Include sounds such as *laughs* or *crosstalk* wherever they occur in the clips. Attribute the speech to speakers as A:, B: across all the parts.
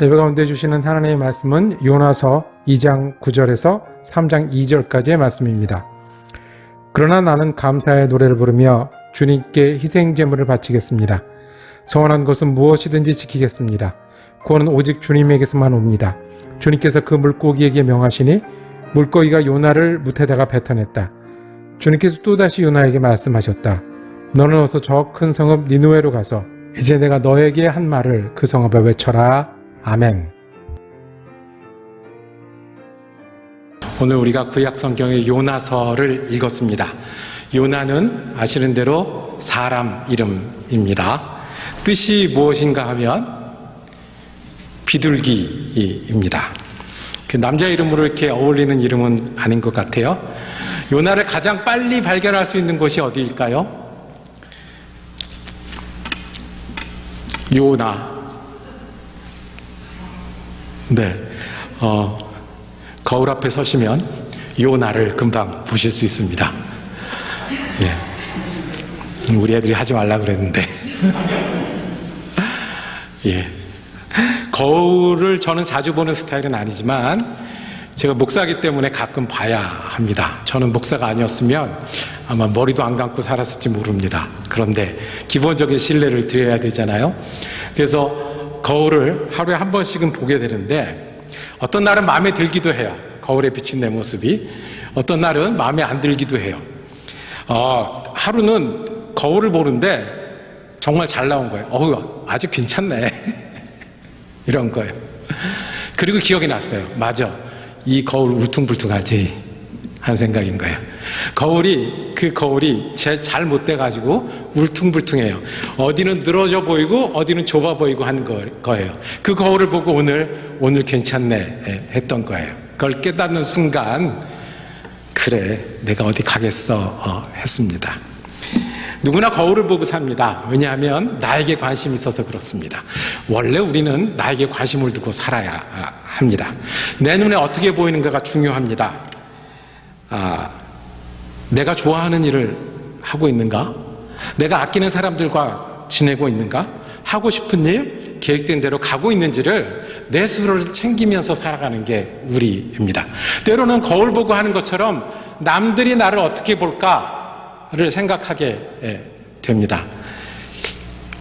A: 예배 가운데 주시는 하나님의 말씀은 요나서 2장 9절에서 3장 2절까지의 말씀입니다. 그러나 나는 감사의 노래를 부르며 주님께 희생 제물을 바치겠습니다. 서원한 것은 무엇이든지 지키겠습니다. 구원은 오직 주님에게서만 옵니다. 주님께서 그 물고기에게 명하시니 물고기가 요나를 무태다가 뱉어냈다. 주님께서 또다시 요나에게 말씀하셨다. 너는 어서 저 큰 성읍 니누에로 가서 이제 내가 너에게 한 말을 그 성읍에 외쳐라. 아멘. 오늘 우리가 구약 성경의 요나서를 읽었습니다. 요나는 아시는 대로 사람 이름입니다. 뜻이 무엇인가 하면 비둘기입니다. 그 남자 이름으로 이렇게 어울리는 이름은 아닌 것 같아요. 요나를 가장 빨리 발견할 수 있는 곳이 어디일까요? 요나. 네. 어, 거울 앞에 서시면 요나를 금방 보실 수 있습니다. 예. 우리 애들이 하지 말라 그랬는데. *laughs* 예. 거울을 저는 자주 보는 스타일은 아니지만 제가 목사기 때문에 가끔 봐야 합니다. 저는 목사가 아니었으면 아마 머리도 안 감고 살았을지 모릅니다. 그런데 기본적인 신뢰를 드려야 되잖아요. 그래서 거울을 하루에 한 번씩은 보게 되는데 어떤 날은 마음에 들기도 해요. 거울에 비친 내 모습이. 어떤 날은 마음에 안 들기도 해요. 어, 하루는 거울을 보는데 정말 잘 나온 거예요. 어우, 아주 괜찮네. *laughs* 이런 거예요. 그리고 기억이 났어요. 맞아. 이 거울 울퉁불퉁하지. 한 생각인 거예요. 거울이, 그 거울이 제잘못 돼 가지고 울퉁불퉁해요. 어디는 늘어져 보이고, 어디는 좁아 보이고 한 거, 거예요. 그 거울을 보고 오늘, 오늘 괜찮네. 예, 했던 거예요. 그걸 깨닫는 순간, 그래, 내가 어디 가겠어. 어, 했습니다. 누구나 거울을 보고 삽니다. 왜냐하면 나에게 관심이 있어서 그렇습니다. 원래 우리는 나에게 관심을 두고 살아야 합니다. 내 눈에 어떻게 보이는가가 중요합니다. 아, 내가 좋아하는 일을 하고 있는가? 내가 아끼는 사람들과 지내고 있는가? 하고 싶은 일, 계획된 대로 가고 있는지를 내 스스로를 챙기면서 살아가는 게 우리입니다. 때로는 거울 보고 하는 것처럼 남들이 나를 어떻게 볼까를 생각하게 예, 됩니다.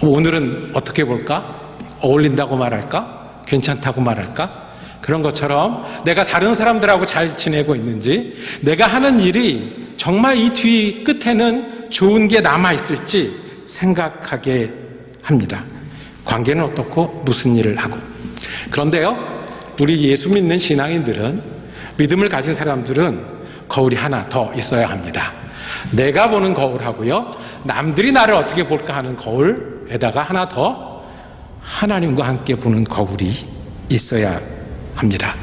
A: 오늘은 어떻게 볼까? 어울린다고 말할까? 괜찮다고 말할까? 그런 것처럼 내가 다른 사람들하고 잘 지내고 있는지, 내가 하는 일이 정말 이 뒤 끝에는 좋은 게 남아 있을지 생각하게 합니다. 관계는 어떻고 무슨 일을 하고. 그런데요, 우리 예수 믿는 신앙인들은 믿음을 가진 사람들은 거울이 하나 더 있어야 합니다. 내가 보는 거울하고요, 남들이 나를 어떻게 볼까 하는 거울에다가 하나 더 하나님과 함께 보는 거울이 있어야 합니다.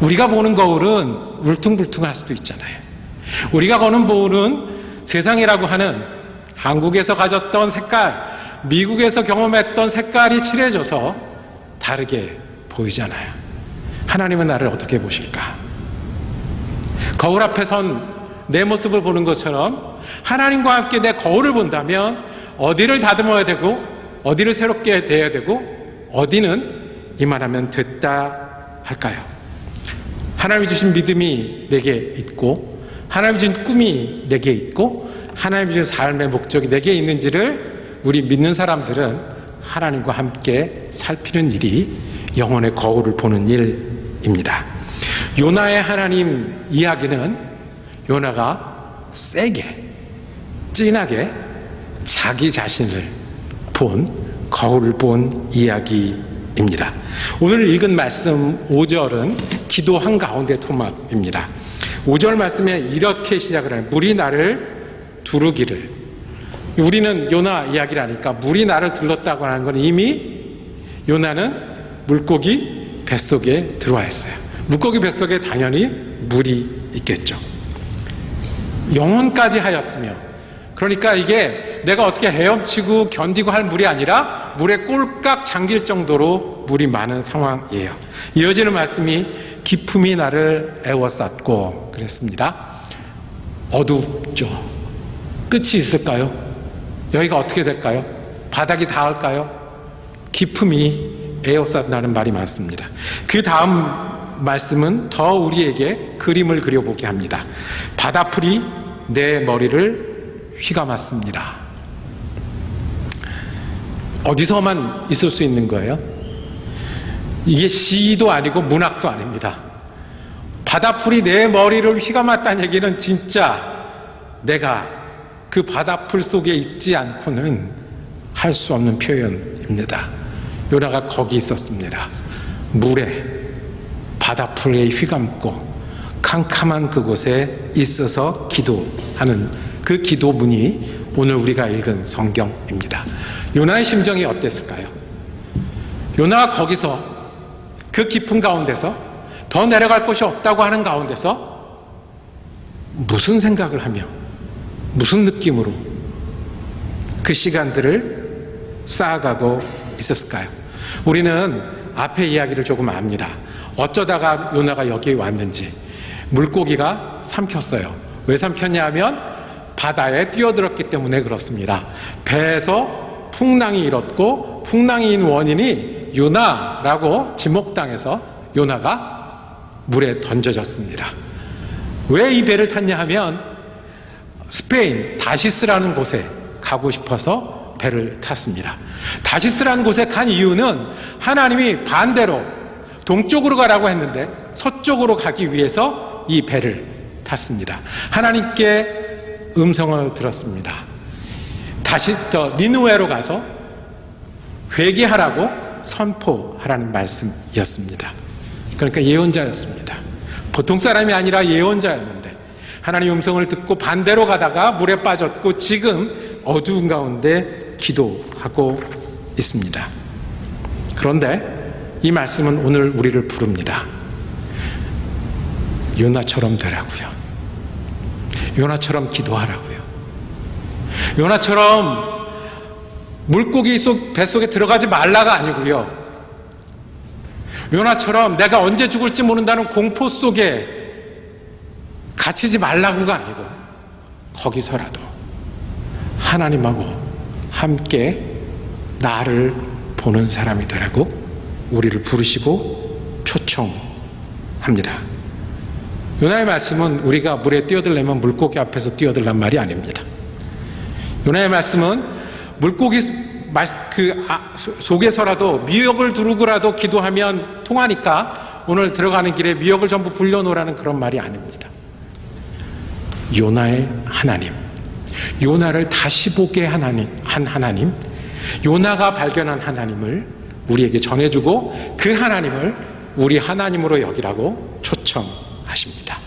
A: 우리가 보는 거울은 울퉁불퉁할 수도 있잖아요. 우리가 보는 거울은 세상이라고 하는 한국에서 가졌던 색깔, 미국에서 경험했던 색깔이 칠해져서 다르게 보이잖아요. 하나님은 나를 어떻게 보실까? 거울 앞에 선 내 모습을 보는 것처럼 하나님과 함께 내 거울을 본다면 어디를 다듬어야 되고 어디를 새롭게 돼야 되고 어디는 이만하면 됐다 할까요? 하나님이 주신 믿음이 내게 있고 하나님이 주신 꿈이 내게 있고 하나님이 주신 삶의 목적이 내게 있는지를 우리 믿는 사람들은 하나님과 함께 살피는 일이 영혼의 거울을 보는 일입니다. 요나의 하나님 이야기는 요나가 세게 진하게 자기 자신을 본 거울을 본 이야기 입니다. 오늘 읽은 말씀 5절은 기도 한가운데 토막입니다. 5절 말씀에 이렇게 시작을 하는 물이 나를 두르기를 우리는 요나 이야기를 하니까 물이 나를 들렀다고 하는 건 이미 요나는 물고기 뱃속에 들어와 있어요. 물고기 뱃속에 당연히 물이 있겠죠. 영혼까지 하였으며 그러니까 이게 내가 어떻게 헤엄치고 견디고 할 물이 아니라 물에 꼴깍 잠길 정도로 물이 많은 상황이에요. 이어지는 말씀이 기품이 나를 애워쌌고 그랬습니다. 어둡죠. 끝이 있을까요? 여기가 어떻게 될까요? 바닥이 닿을까요? 기품이 에어쌌다는 말이 많습니다. 그 다음 말씀은 더 우리에게 그림을 그려보게 합니다. 바다풀이 내 머리를 휘감았습니다. 어디서만 있을 수 있는 거예요? 이게 시도 아니고 문학도 아닙니다. 바다풀이 내 머리를 휘감았다는 얘기는 진짜 내가 그 바다풀 속에 있지 않고는 할 수 없는 표현입니다. 요나가 거기 있었습니다. 물에 바다풀에 휘감고 캄캄한 그곳에 있어서 기도하는 그 기도문이 오늘 우리가 읽은 성경입니다. 요나의 심정이 어땠을까요? 요나가 거기서 그 깊은 가운데서 더 내려갈 곳이 없다고 하는 가운데서 무슨 생각을 하며 무슨 느낌으로 그 시간들을 쌓아가고 있었을까요? 우리는 앞에 이야기를 조금 압니다. 어쩌다가 요나가 여기 왔는지 물고기가 삼켰어요. 왜 삼켰냐 하면 바다에 뛰어들었기 때문에 그렇습니다. 배에서 풍랑이 일었고 풍랑이 인 원인이 요나라고 지목당해서 요나가 물에 던져졌습니다. 왜 이 배를 탔냐 하면 스페인 다시스라는 곳에 가고 싶어서 배를 탔습니다. 다시스라는 곳에 간 이유는 하나님이 반대로 동쪽으로 가라고 했는데 서쪽으로 가기 위해서 이 배를 탔습니다. 하나님께 음성을 들었습니다. 다시 저 니누에로 가서 회개하라고 선포하라는 말씀이었습니다. 그러니까 예언자였습니다. 보통 사람이 아니라 예언자였는데 하나님 음성을 듣고 반대로 가다가 물에 빠졌고 지금 어두운 가운데 기도하고 있습니다. 그런데 이 말씀은 오늘 우리를 부릅니다. 요나처럼 되라고요. 요나처럼 기도하라고요. 요나처럼 물고기 속 뱃속에 들어가지 말라가 아니고요. 요나처럼 내가 언제 죽을지 모른다는 공포 속에 갇히지 말라고가 아니고 거기서라도 하나님하고 함께 나를 보는 사람이 되라고 우리를 부르시고 초청합니다. 요나의 말씀은 우리가 물에 뛰어들려면 물고기 앞에서 뛰어들란 말이 아닙니다. 요나의 말씀은 물고기 그 속에서라도 미역을 두르고라도 기도하면 통하니까 오늘 들어가는 길에 미역을 전부 불려놓으라는 그런 말이 아닙니다. 요나의 하나님, 요나를 다시 보게 하나님, 한 하나님, 요나가 발견한 하나님을 우리에게 전해주고 그 하나님을 우리 하나님으로 여기라고 초청하십니다.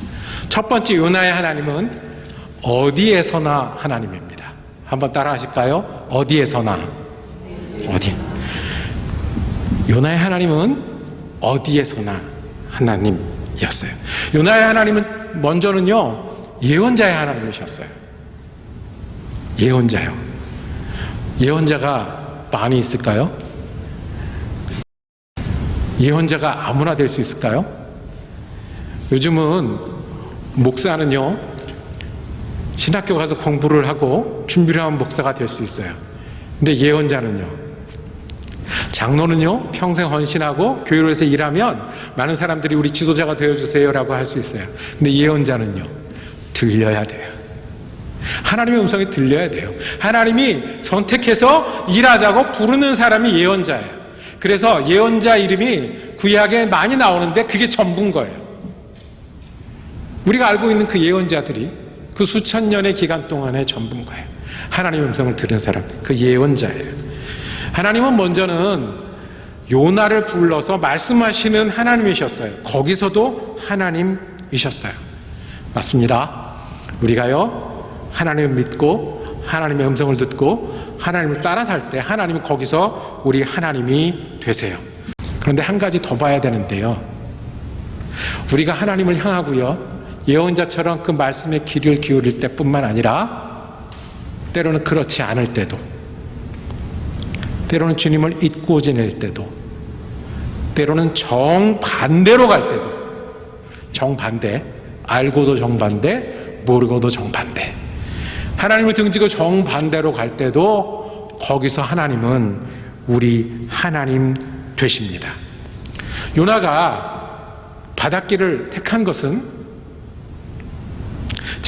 A: 첫 번째 요나의 하나님은 어디에서나 하나님입니다. 한번 따라 하실까요? 어디에서나. 어디? 요나의 하나님은 어디에서나 하나님이었어요. 요나의 하나님은 먼저는요, 예언자의 하나님이셨어요. 예언자요. 예언자가 많이 있을까요? 예언자가 아무나 될 수 있을까요? 요즘은 목사는요, 신학교 가서 공부를 하고 준비를 하면 목사가 될 수 있어요. 근데 예언자는요, 장로는요, 평생 헌신하고 교회로서 일하면 많은 사람들이 우리 지도자가 되어 주세요라고 할 수 있어요. 근데 예언자는요, 들려야 돼요. 하나님의 음성이 들려야 돼요. 하나님이 선택해서 일하자고 부르는 사람이 예언자예요. 그래서 예언자 이름이 구약에 많이 나오는데 그게 전부인 거예요. 우리가 알고 있는 그 예언자들이 그 수천 년의 기간 동안의 전부인 거예요. 하나님의 음성을 들은 사람, 그 예언자예요. 하나님은 먼저는 요나를 불러서 말씀하시는 하나님이셨어요. 거기서도 하나님이셨어요. 맞습니다. 우리가요, 하나님을 믿고 하나님의 음성을 듣고 하나님을 따라 살 때 하나님은 거기서 우리 하나님이 되세요. 그런데 한 가지 더 봐야 되는데요. 우리가 하나님을 향하고요. 예언자처럼 그 말씀에 귀를 기울일 때뿐만 아니라 때로는 그렇지 않을 때도 때로는 주님을 잊고 지낼 때도 때로는 정반대로 갈 때도 정반대 알고도 정반대 모르고도 정반대 하나님을 등지고 정반대로 갈 때도 거기서 하나님은 우리 하나님 되십니다. 요나가 바닷길을 택한 것은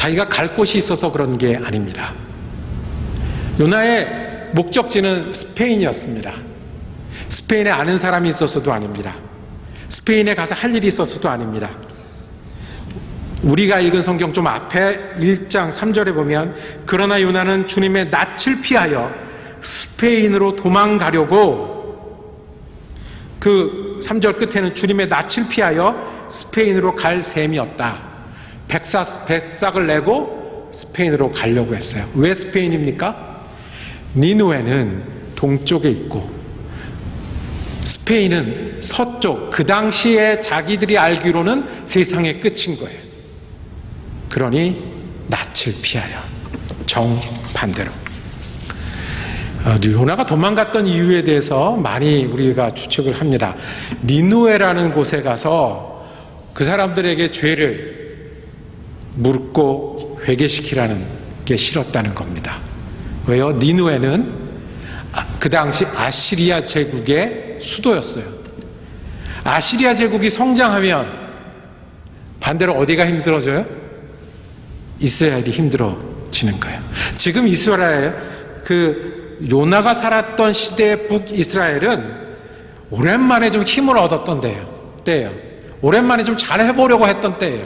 A: 자기가 갈 곳이 있어서 그런 게 아닙니다. 요나의 목적지는 스페인이었습니다. 스페인에 아는 사람이 있어서도 아닙니다. 스페인에 가서 할 일이 있어서도 아닙니다. 우리가 읽은 성경 좀 앞에 1장 3절에 보면 그러나 요나는 주님의 낯을 피하여 스페인으로 도망가려고 그 3절 끝에는 주님의 낯을 피하여 스페인으로 갈 셈이었다. 백사, 백삭을 내고 스페인으로 가려고 했어요. 왜 스페인입니까? 니누에는 동쪽에 있고 스페인은 서쪽, 그 당시에 자기들이 알기로는 세상의 끝인 거예요. 그러니 낯을 피하여 정반대로. 어, 요나가 도망갔던 이유에 대해서 많이 우리가 추측을 합니다. 니누에라는 곳에 가서 그 사람들에게 죄를 묻고 회개시키라는 게 싫었다는 겁니다. 왜요? 니누에는 아, 그 당시 아시리아 제국의 수도였어요. 아시리아 제국이 성장하면 반대로 어디가 힘들어져요? 이스라엘이 힘들어지는 거예요. 지금 이스라엘 그 요나가 살았던 시대 북이스라엘은 오랜만에 좀 힘을 얻었던 때예요. 때예요. 오랜만에 좀 잘해보려고 했던 때예요.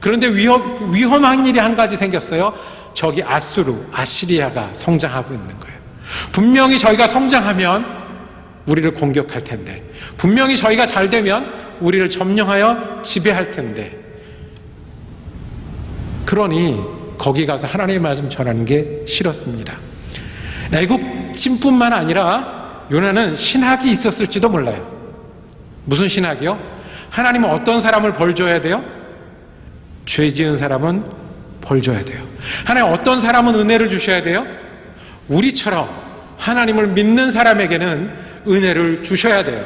A: 그런데 위험, 위험한 일이 한 가지 생겼어요. 저기 아수르, 아시리아가 성장하고 있는 거예요. 분명히 저희가 성장하면 우리를 공격할 텐데, 분명히 저희가 잘 되면 우리를 점령하여 지배할 텐데, 그러니 거기 가서 하나님의 말씀 전하는 게 싫었습니다. 애국심뿐만 아니라 요나는 신학이 있었을지도 몰라요. 무슨 신학이요? 하나님은 어떤 사람을 벌 줘야 돼요? 죄 지은 사람은 벌 줘야 돼요. 하나님 어떤 사람은 은혜를 주셔야 돼요? 우리처럼 하나님을 믿는 사람에게는 은혜를 주셔야 돼요.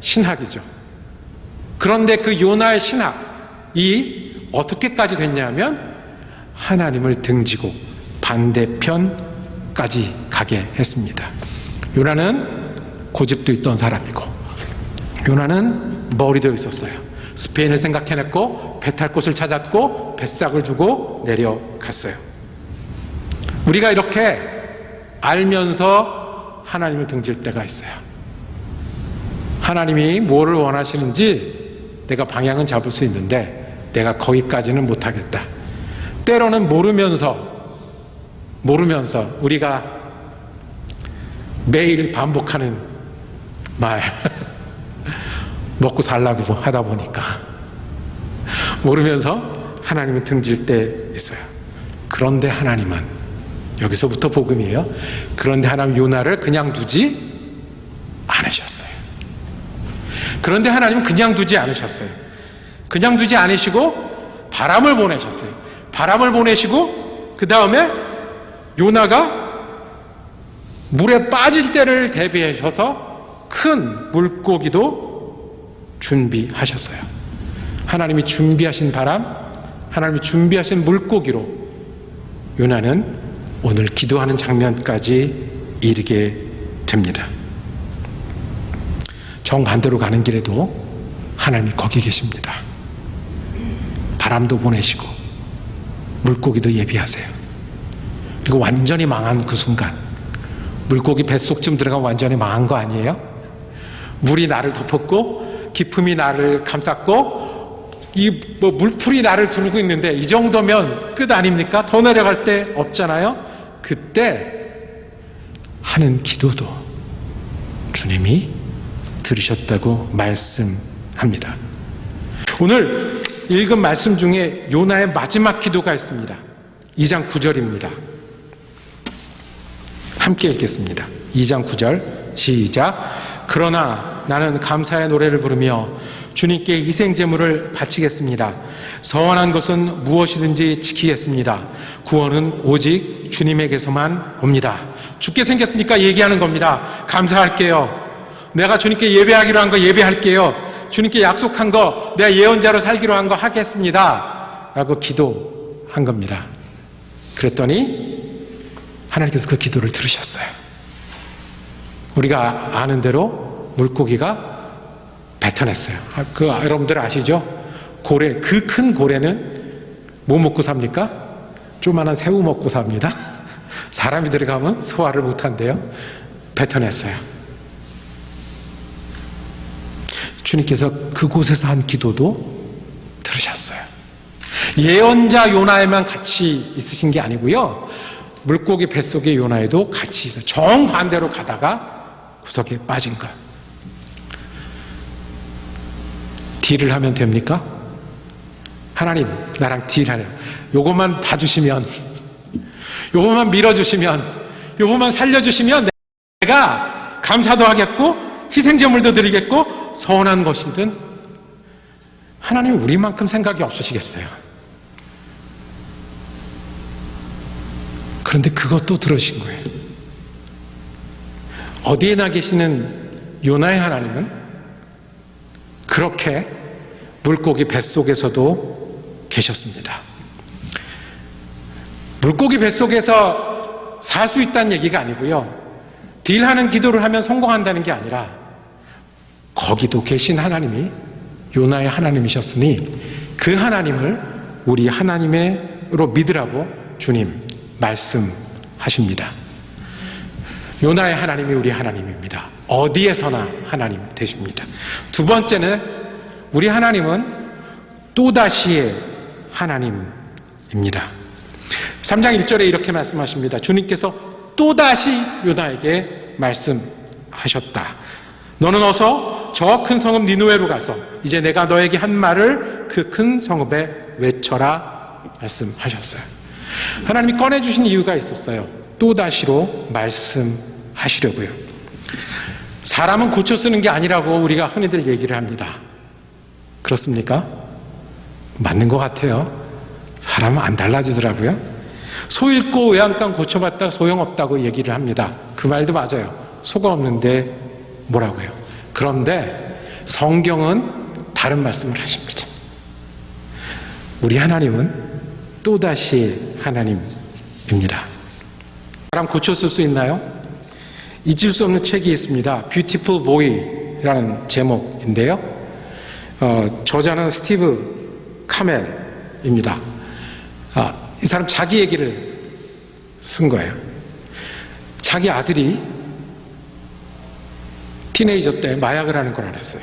A: 신학이죠. 그런데 그 요나의 신학이 어떻게까지 됐냐면 하나님을 등지고 반대편까지 가게 했습니다. 요나는 고집도 있던 사람이고 요나는 머리도 있었어요. 스페인을 생각해냈고 배 탈 곳을 찾았고 뱃삭을 주고 내려갔어요. 우리가 이렇게 알면서 하나님을 등질 때가 있어요. 하나님이 뭐를 원하시는지 내가 방향은 잡을 수 있는데 내가 거기까지는 못하겠다. 때로는 모르면서 모르면서 우리가 매일 반복하는 말 *laughs* 먹고 살라고 하다 보니까 모르면서 하나님을 등질 때 있어요. 그런데 하나님은 여기서부터 복음이에요. 그런데 하나님 요나를 그냥 두지 않으셨어요. 그런데 하나님은 그냥 두지 않으셨어요. 그냥 두지 않으시고 바람을 보내셨어요. 바람을 보내시고 그 다음에 요나가 물에 빠질 때를 대비하셔서 큰 물고기도 준비하셨어요. 하나님이 준비하신 바람, 하나님이 준비하신 물고기로 요나는 오늘 기도하는 장면까지 이르게 됩니다. 정반대로 가는 길에도 하나님이 거기 계십니다. 바람도 보내시고 물고기도 예비하세요. 그리고 완전히 망한 그 순간 물고기 뱃속쯤 들어가 완전히 망한 거 아니에요? 물이 나를 덮었고 기품이 나를 감쌌고 이 뭐 물풀이 나를 두르고 있는데 이 정도면 끝 아닙니까? 더 내려갈 데 없잖아요. 그때 하는 기도도 주님이 들으셨다고 말씀합니다. 오늘 읽은 말씀 중에 요나의 마지막 기도가 있습니다. 2장 9절입니다. 함께 읽겠습니다. 2장 9절 시작. 그러나 나는 감사의 노래를 부르며 주님께 희생 제물을 바치겠습니다. 서원한 것은 무엇이든지 지키겠습니다. 구원은 오직 주님에게서만 옵니다. 죽게 생겼으니까 얘기하는 겁니다. 감사할게요. 내가 주님께 예배하기로 한 거 예배할게요. 주님께 약속한 거 내가 예언자로 살기로 한 거 하겠습니다. 라고 기도한 겁니다. 그랬더니 하나님께서 그 기도를 들으셨어요. 우리가 아는 대로 물고기가 뱉어냈어요. 아, 그 여러분들 아시죠? 고래 그 큰 고래는 뭐 먹고 삽니까? 조만한 새우 먹고 삽니다. *laughs* 사람이 들어가면 소화를 못한대요. 뱉어냈어요. 주님께서 그곳에서 한 기도도 들으셨어요. 예언자 요나에만 같이 있으신 게 아니고요. 물고기 뱃속의 요나에도 같이 있어요. 정반대로 가다가 구석에 빠진 것. 딜을 하면 됩니까? 하나님, 나랑 딜하려. 요것만 봐주시면, 요것만 밀어주시면, 요것만 살려주시면 내가 감사도 하겠고, 희생제물도 드리겠고, 서운한 것이든, 하나님 우리만큼 생각이 없으시겠어요. 그런데 그것도 들으신 거예요. 어디에나 계시는 요나의 하나님은 그렇게 물고기 뱃속에서도 계셨습니다. 물고기 뱃속에서 살 수 있다는 얘기가 아니고요. 딜하는 기도를 하면 성공한다는 게 아니라 거기도 계신 하나님이 요나의 하나님이셨으니 그 하나님을 우리 하나님으로 믿으라고 주님 말씀하십니다. 요나의 하나님이 우리 하나님입니다. 어디에서나 하나님 되십니다. 두 번째는 우리 하나님은 또다시의 하나님입니다. 3장 1절에 이렇게 말씀하십니다. 주님께서 또다시 요나에게 말씀하셨다. 너는 어서 저 큰 성읍 니누에로 가서 이제 내가 너에게 한 말을 그 큰 성읍에 외쳐라 말씀하셨어요. 하나님이 꺼내주신 이유가 있었어요. 또다시로 말씀하시려고요. 사람은 고쳐 쓰는 게 아니라고 우리가 흔히들 얘기를 합니다. 그렇습니까? 맞는 것 같아요. 사람은 안 달라지더라고요. 소 읽고 외양간 고쳐봤다 소용없다고 얘기를 합니다. 그 말도 맞아요. 소가 없는데 뭐라고요. 그런데 성경은 다른 말씀을 하십니다. 우리 하나님은 또다시 하나님입니다. 사람 고쳤을 수 있나요? 잊을 수 없는 책이 있습니다. Beautiful Boy라는 제목인데요. 어, 저자는 스티브 카멜입니다. 아, 이 사람 자기 얘기를 쓴 거예요. 자기 아들이 티네이저 때 마약을 하는 걸 알았어요.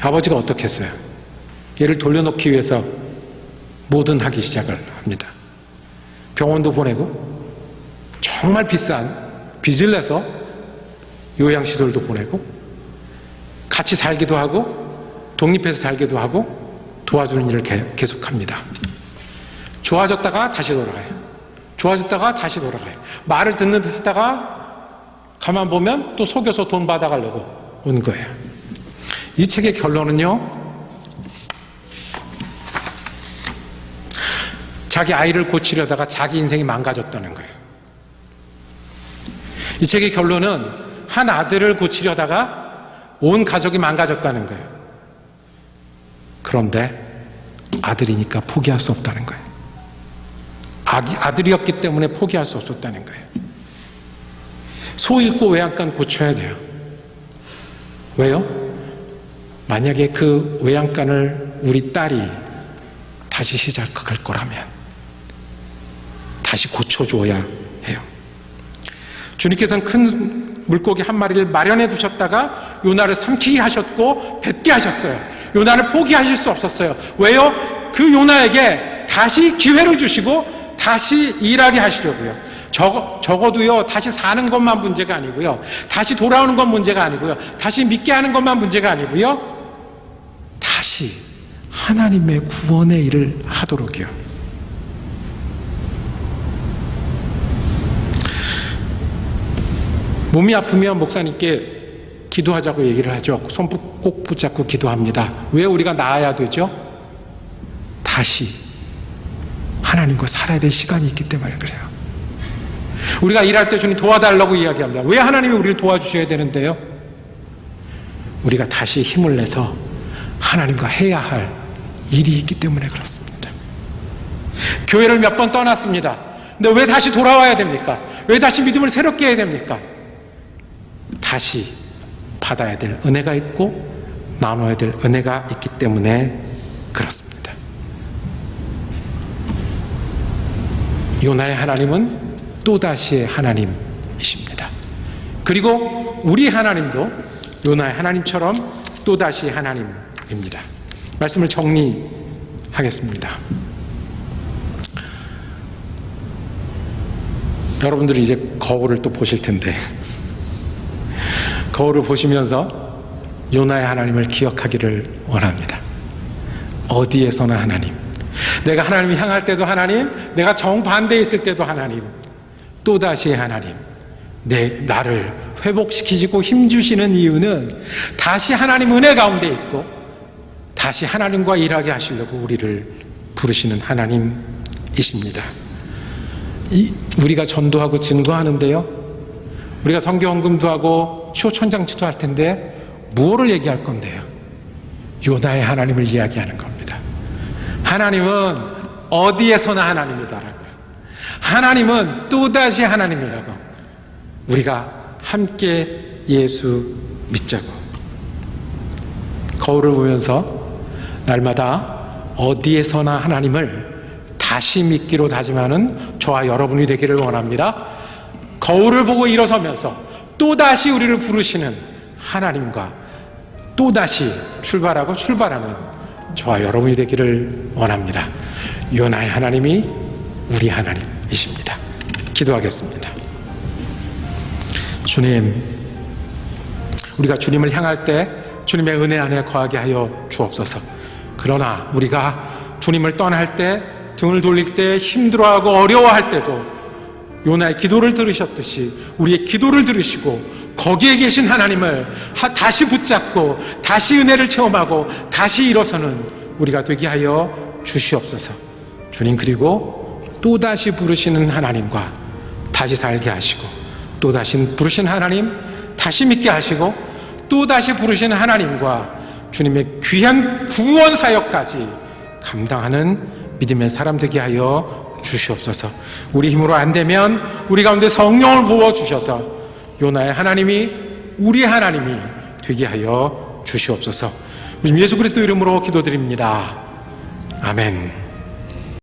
A: 아버지가 어떻게 했어요? 얘를 돌려놓기 위해서 뭐든 하기 시작을 합니다. 병원도 보내고 정말 비싼 빚을 내서 요양시설도 보내고 같이 살기도 하고 독립해서 살기도 하고 도와주는 일을 계속합니다. 좋아졌다가 다시 돌아가요. 좋아졌다가 다시 돌아가요. 말을 듣는 듯 하다가 가만 보면 또 속여서 돈 받아가려고 온 거예요. 이 책의 결론은요, 자기 아이를 고치려다가 자기 인생이 망가졌다는 거예요. 이 책의 결론은 한 아들을 고치려다가 온 가족이 망가졌다는 거예요. 그런데 아들이니까 포기할 수 없다는 거예요. 아들이었기 때문에 포기할 수 없었다는 거예요. 소 잃고 외양간 고쳐야 돼요. 왜요? 만약에 그 외양간을 우리 딸이 다시 시작할 거라면 다시 고쳐줘야 해요. 주님께서는 큰 물고기 한 마리를 마련해 두셨다가 요나를 삼키게 하셨고 뱉게 하셨어요. 요나를 포기하실 수 없었어요. 왜요? 그 요나에게 다시 기회를 주시고 다시 일하게 하시려고요. 적어, 적어도요, 다시 사는 것만 문제가 아니고요. 다시 돌아오는 건 문제가 아니고요. 다시 믿게 하는 것만 문제가 아니고요. 다시 하나님의 구원의 일을 하도록요. 몸이 아프면 목사님께 기도하자고 얘기를 하죠. 손 꼭 붙잡고 기도합니다. 왜 우리가 나아야 되죠? 다시 하나님과 살아야 될 시간이 있기 때문에 그래요. 우리가 일할 때 주님 도와달라고 이야기합니다. 왜 하나님이 우리를 도와주셔야 되는데요? 우리가 다시 힘을 내서 하나님과 해야 할 일이 있기 때문에 그렇습니다. 교회를 몇 번 떠났습니다. 근데 왜 다시 돌아와야 됩니까? 왜 다시 믿음을 새롭게 해야 됩니까? 다시 받아야 될 은혜가 있고 나눠야 될 은혜가 있기 때문에 그렇습니다. 요나의 하나님은 또다시의 하나님이십니다. 그리고 우리 하나님도 요나의 하나님처럼 또다시 하나님입니다. 말씀을 정리하겠습니다. 여러분들이 이제 거울을 또 보실 텐데 거울을 보시면서 요나의 하나님을 기억하기를 원합니다. 어디에서나 하나님. 내가 하나님을 향할 때도 하나님, 내가 정반대에 있을 때도 하나님, 또다시 하나님. 내, 나를 회복시키시고 힘주시는 이유는 다시 하나님 은혜 가운데 있고 다시 하나님과 일하게 하시려고 우리를 부르시는 하나님이십니다. 이, 우리가 전도하고 증거하는데요. 우리가 성경금도 하고 추호 천장치도 할 텐데 무엇을 얘기할 건데요? 요나의 하나님을 이야기하는 겁니다. 하나님은 어디에서나 하나님이다라고. 하나님은 또다시 하나님이라고. 우리가 함께 예수 믿자고. 거울을 보면서 날마다 어디에서나 하나님을 다시 믿기로 다짐하는 저와 여러분이 되기를 원합니다. 거울을 보고 일어서면서 또다시 우리를 부르시는 하나님과 또다시 출발하고 출발하는 저와 여러분이 되기를 원합니다. 요나의 하나님이 우리 하나님이십니다. 기도하겠습니다. 주님, 우리가 주님을 향할 때 주님의 은혜 안에 거하게 하여 주옵소서. 그러나 우리가 주님을 떠날 때 등을 돌릴 때 힘들어하고 어려워할 때도 요나의 기도를 들으셨듯이 우리의 기도를 들으시고 거기에 계신 하나님을 다시 붙잡고 다시 은혜를 체험하고 다시 일어서는 우리가 되게 하여 주시옵소서. 주님 그리고 또 다시 부르시는 하나님과 다시 살게 하시고 또 다시 부르신 하나님 다시 믿게 하시고 또 다시 부르시는 하나님과 주님의 귀한 구원 사역까지 감당하는 믿음의 사람 되게 하여 주시옵소서. 우리 힘으로 안 되면 우리 가운데 성령을 부어 주셔서 요나의 하나님이 우리 하나님이 되게 하여 주시옵소서. 예수 그리스도 이름으로 기도드립니다. 아멘.